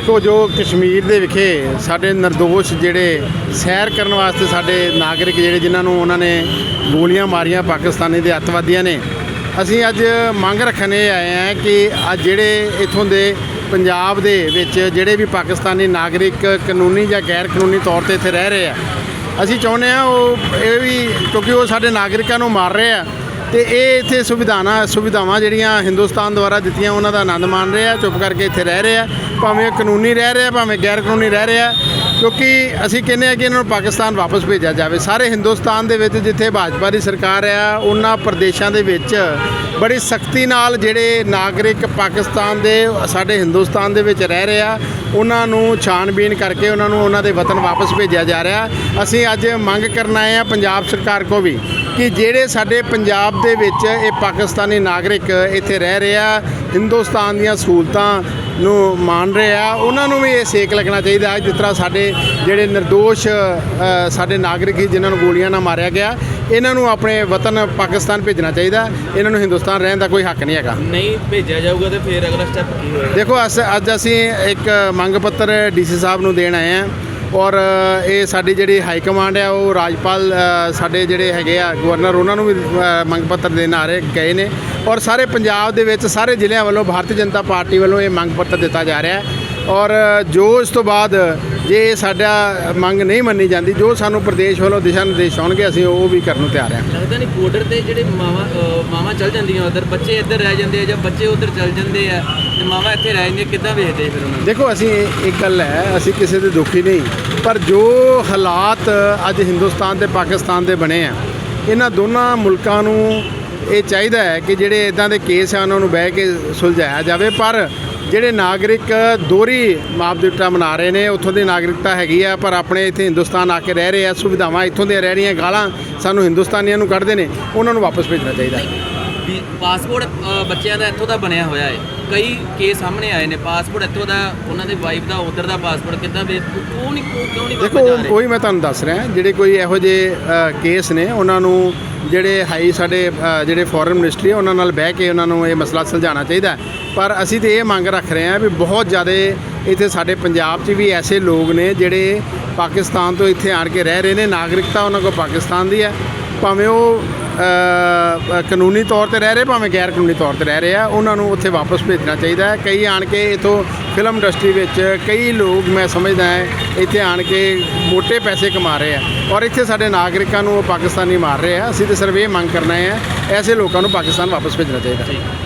ਦੇਖੋ ਜੋ ਕਸ਼ਮੀਰ ਦੇ ਵਿਖੇ ਸਾਡੇ ਨਿਰਦੋਸ਼ ਜਿਹੜੇ ਸੈਰ ਕਰਨ ਵਾਸਤੇ ਸਾਡੇ ਨਾਗਰਿਕ ਜਿਹੜੇ ਜਿਨ੍ਹਾਂ ਨੂੰ ਉਹਨਾਂ ਨੇ ਗੋਲੀਆਂ ਮਾਰੀਆਂ ਪਾਕਿਸਤਾਨੀ ਦੇ ਅੱਤਵਾਦੀਆਂ ਨੇ, ਅਸੀਂ ਅੱਜ ਮੰਗ ਰੱਖਣ ਇਹ ਆਏ ਹਾਂ ਕਿ ਅੱਜ ਜਿਹੜੇ ਇਥੋਂ ਦੇ ਪੰਜਾਬ ਦੇ ਵਿੱਚ ਜਿਹੜੇ ਵੀ ਪਾਕਿਸਤਾਨੀ ਨਾਗਰਿਕ ਕਾਨੂੰਨੀ ਜਾਂ ਗੈਰ ਕਾਨੂੰਨੀ ਤੌਰ ਤੇ ਇੱਥੇ ਰਹਿ ਰਹੇ ਆ, ਅਸੀਂ ਚਾਹੁੰਦੇ ਆ ਉਹ ਇਹ ਵੀ ਕਿਉਂਕਿ ਉਹ ਸਾਡੇ ਨਾਗਰਿਕਾਂ ਨੂੰ ਮਾਰ ਰਹੇ ਆ ਤੇ ਇਹ ਇੱਥੇ ਸੁਵਿਧਾਵਾਂ ਸੁਵਿਧਾਵਾਂ ਜਿਹੜੀਆਂ ਹਿੰਦੁਸਤਾਨ ਦੁਆਰਾ ਦਿੱਤੀਆਂ, ਉਹਨਾਂ ਦਾ ਆਨੰਦ ਮਾਣ ਰਹੇ ਆ ਚੁੱਪ ਕਰਕੇ ਇੱਥੇ ਰਹਿ ਰਹੇ ਆ ਭਾਵੇਂ ਉਹ ਕਾਨੂੰਨੀ ਰਹਿ ਰਹੇ ਆ ਭਾਵੇਂ ਗੈਰ ਕਾਨੂੰਨੀ ਰਹਿ ਰਹੇ ਆ ਕਿਉਂਕਿ ਅਸੀਂ ਕਹਿੰਦੇ ਆ ਕਿ ਇਹਨਾਂ ਨੂੰ ਪਾਕਿਸਤਾਨ ਵਾਪਸ ਭੇਜਿਆ ਜਾਵੇ। ਸਾਰੇ ਹਿੰਦੁਸਤਾਨ ਦੇ ਵਿੱਚ ਜਿੱਥੇ ਭਾਜਪਾ ਦੀ ਸਰਕਾਰ ਆ, ਉਹਨਾਂ ਪ੍ਰਦੇਸ਼ਾਂ ਦੇ ਵਿੱਚ ਬੜੀ ਸਖਤੀ ਨਾਲ ਜਿਹੜੇ ਨਾਗਰਿਕ ਪਾਕਿਸਤਾਨ ਦੇ, ਸਾਡੇ ਹਿੰਦੁਸਤਾਨ ਦੇ ਵਿੱਚ ਰਹਿ ਰਹੇ ਆ, ਉਹਨਾਂ ਨੂੰ ਛਾਣਬੀਨ ਕਰਕੇ ਉਹਨਾਂ ਨੂੰ ਉਹਨਾਂ ਦੇ ਵਤਨ ਵਾਪਸ ਭੇਜਿਆ ਜਾ ਰਿਹਾ। ਅਸੀਂ ਅੱਜ ਮੰਗ ਕਰਨ ਆਏ ਆ ਪੰਜਾਬ ਸਰਕਾਰ ਕੋ ਵੀ ਕਿ ਜਿਹੜੇ ਸਾਡੇ ਪੰਜਾਬ ਦੇ ਵਿੱਚ ਇਹ ਪਾਕਿਸਤਾਨੀ ਨਾਗਰਿਕ ਇੱਥੇ ਰਹਿ ਰਹੇ ਆ, ਹਿੰਦੁਸਤਾਨ ਦੀਆਂ ਸਹੂਲਤਾਂ ਨੂੰ ਮਾਣ ਰਹੇ ਆ। ਉਹਨਾਂ ਨੂੰ ਵੀ ਇਹ ਸੇਕ ਲੱਗਣਾ ਚਾਹੀਦਾ ਹੈ ਜਿਸ ਤਰ੍ਹਾਂ ਸਾਡੇ ਜਿਹੜੇ નિર્ਦੋਸ਼ ਅ, ਸਾਡੇ ਨਾਗਰਿਕ ਸੀ ਜਿਨ੍ਹਾਂ ਨੂੰ ਗੋਲੀਆਂ ਨਾਲ ਮਾਰਿਆ ਗਿਆ ਇਹਨਾਂ ਨੂੰ ਆਪਣੇ ਵਤਨ ਪਾਕਿਸਤਾਨ ਭੇਜਣਾ ਚਾਹੀਦਾ। ਇਹਨਾਂ ਨੂੰ ਹਿੰਦੁਸਤਾਨ ਰਹਿਣ ਦਾ ਕੋਈ ਹੱਕ ਨਹੀਂ ਹੈਗਾ। ਨਹੀਂ ਭੇਜਿਆ ਜਾਊਗਾ ਤੇ ਫਿਰ ਅਗਲਾ ਸਟੈਪ ਕੀ ਹੋਏਗਾ? ਦੇਖੋ ਅੱਜ ਅਸੀਂ ਇੱਕ ਮੰਗ ਪੱਤਰ ਡੀਸੀ ਸਾਹਿਬ ਨੂੰ ਦੇਣ ਆਏ ਹਾਂ। ਔਰ ਇਹ ਸਾਡੀ ਜਿਹੜੀ ਹਾਈ ਕਮਾਂਡ ਹੈ, ਉਹ ਰਾਜਪਾਲ ਸਾਡੇ ਜਿਹੜੇ ਹੈਗੇ ਆ ਗਵਰਨਰ, ਉਹਨਾਂ ਨੂੰ ਵੀ ਮੰਗ ਪੱਤਰ ਦੇਣ ਆ ਰਹੇ, ਗਏ ਨੇ। ਔਰ ਸਾਰੇ ਪੰਜਾਬ ਦੇ ਵਿੱਚ, ਸਾਰੇ ਜ਼ਿਲ੍ਹਿਆਂ ਵੱਲੋਂ, ਭਾਰਤੀ ਜਨਤਾ ਪਾਰਟੀ ਵੱਲੋਂ ਇਹ ਮੰਗ ਪੱਤਰ ਦਿੱਤਾ ਜਾ ਰਿਹਾ ਹੈ। ਔਰ ਜੋ ਇਸ ਤੋਂ ਬਾਅਦ ਜੇ ਸਾਡਾ ਮੰਗ ਨਹੀਂ ਮੰਨੀ ਜਾਂਦੀ ਜੋ ਸਾਨੂੰ ਪ੍ਰਦੇਸ਼ ਵੱਲੋਂ ਦਿਸ਼ਾ ਨਿਰਦੇਸ਼ ਆਉਣਗੇ ਅਸੀਂ ਉਹ ਵੀ ਕਰਨ ਨੂੰ ਤਿਆਰ ਹਾਂ। ਲੱਗਦਾ ਨਹੀਂ ਬਾਰਡਰ ਤੇ ਜਿਹੜੇ ਮਾਵਾ ਮਾਵਾ ਚੱਲ ਜਾਂਦੀਆਂ ਉਧਰ ਬੱਚੇ ਇੱਧਰ ਰਹਿ ਜਾਂਦੇ ਆ ਜਾਂ ਬੱਚੇ ਉਧਰ ਚੱਲ ਜਾਂਦੇ ਆ ਤੇ ਮਾਵਾ ਇੱਥੇ ਰਹਿ ਜਾਂਦੀਆਂ ਕਿੱਦਾਂ ਵੇਖਦੇ ਫਿਰ ਉਹਨਾਂ ਨੂੰ? ਦੇਖੋ ਅਸੀਂ ਇੱਕ ਗੱਲ ਹੈ ਅਸੀਂ ਕਿਸੇ ਦੇ ਦੁਖੀ ਨਹੀਂ ਪਰ ਜੋ ਹਾਲਾਤ ਅੱਜ ਹਿੰਦੁਸਤਾਨ ਤੇ ਪਾਕਿਸਤਾਨ ਦੇ ਬਣੇ ਆ ਇਹਨਾਂ ਦੋਨਾਂ ਮੁਲਕਾਂ ਨੂੰ ਇਹ ਚਾਹੀਦਾ ਹੈ ਕਿ ਜਿਹੜੇ ਇਦਾਂ ਦੇ ਕੇਸ ਆ ਉਹਨਾਂ ਨੂੰ ਬਹਿ ਕੇ ਸੁਲਝਾਇਆ ਜਾਵੇ ਪਰ ਜਿਹੜੇ ਨਾਗਰਿਕ ਦੋਹਰੀ ਮਾਪਦਿੱਟਾ ਮਨਾ ਰਹੇ ਨੇ ਉੱਥੋਂ ਦੀ ਨਾਗਰਿਕਤਾ ਹੈਗੀ ਆ ਪਰ ਆਪਣੇ ਇੱਥੇ ਹਿੰਦੁਸਤਾਨ ਆ ਕੇ ਰਹਿ ਰਹੇ ਆ ਸੁਵਿਧਾਵਾਂ ਇੱਥੋਂ ਦੀਆਂ ਰਹਿ ਰਹੀਆਂ ਗਾਲਾਂ ਸਾਨੂੰ ਹਿੰਦੁਸਤਾਨੀਆਂ ਨੂੰ ਕੱਢਦੇ ਨੇ ਉਹਨਾਂ ਨੂੰ ਵਾਪਸ ਭੇਜਣਾ ਚਾਹੀਦਾ। ਵੀ ਪਾਸਪੋਰਟ ਬੱਚਿਆਂ ਦਾ ਇੱਥੋਂ ਦਾ ਬਣਿਆ ਹੋਇਆ ਹੈ ਕਈ ਕੇਸ ਸਾਹਮਣੇ ਆਏ ਨੇ ਪਾਸਪੋਰਟ ਇੱਥੋਂ ਦਾ ਉਹਨਾਂ ਦੇ ਵਾਈਫ ਦਾ ਉਧਰ ਦਾ ਪਾਸਪੋਰਟ ਕਿੱਦਾਂ ਵੇ ਕਿਉਂ ਨਹੀਂ ਕਿਉਂ- ਨਹੀਂ ਦੇਖੋ ਉਹੀ ਮੈਂ ਤੁਹਾਨੂੰ ਦੱਸ ਰਿਹਾ ਜਿਹੜੇ ਕੋਈ ਇਹੋ ਜਿਹੇ ਕੇਸ ਨੇ ਉਹਨਾਂ ਨੂੰ ਜਿਹੜੇ ਹਾਈ ਸਾਡੇ ਜਿਹੜੇ ਫੋਰਨ ਮਿਨਿਸਟਰੀ ਉਹਨਾਂ ਨਾਲ ਬਹਿ ਕੇ ਉਹਨਾਂ ਨੂੰ ਇਹ ਮਸਲਾ ਸੁਲਝਾਉਣਾ ਚਾਹੀਦਾ। ਪਰ ਅਸੀਂ ਤੇ ਇਹ ਮੰਗ ਰੱਖ ਰਹੇ ਹਾਂ ਵੀ ਬਹੁਤ ਜ਼ਿਆਦਾ ਇੱਥੇ ਸਾਡੇ ਪੰਜਾਬ 'ਚ ਵੀ ਐਸੇ ਲੋਕ ਨੇ ਜਿਹੜੇ ਪਾਕਿਸਤਾਨ ਤੋਂ ਇੱਥੇ ਆਣ ਕੇ ਰਹਿ ਰਹੇ ਨੇ। ਨਾਗਰਿਕਤਾ ਉਹਨਾਂ ਕੋਲ ਪਾਕਿਸਤਾਨ ਦੀ ਹੈ। ਭਾਵੇਂ ਉਹ ਕਾਨੂੰਨੀ ਤੌਰ ਤੇ ਰਹਿ ਰਹੇ, ਭਾਵੇਂ ਗੈਰ ਕਾਨੂੰਨੀ ਤੌਰ ਤੇ ਰਹਿ ਰਹੇ ਆ, ਉਹਨਾਂ ਨੂੰ ਉੱਥੇ ਵਾਪਸ ਭੇਜਣਾ ਚਾਹੀਦਾ ਹੈ। ਕਈ ਆਣ ਕੇ ਇਥੋਂ ਫਿਲਮ ਇੰਡਸਟਰੀ ਵਿੱਚ ਕਈ ਲੋਕ ਮੈਂ ਸਮਝਦਾ ਹੈ, ਇੱਥੇ ਆਣ ਕੇ ਮੋٹے ਪੈਸੇ ਕਮਾ ਰਹੇ ਆ ਔਰ ਇੱਥੇ ਸਾਡੇ ਨਾਗਰਿਕਾਂ ਨੂੰ ਉਹ ਪਾਕਿਸਤਾਨੀ ਮਾਰ ਰਹੇ ਆ। ਅਸੀਂ ਤੇ ਸਿਰਫ ਇਹ ਮੰਗ ਕਰਨਾ ਹੈ, ਐਸੇ ਲੋਕਾਂ ਨੂੰ ਪਾਕਿਸਤਾਨ ਵਾਪਸ ਭੇਜਣਾ ਚਾਹੀਦਾ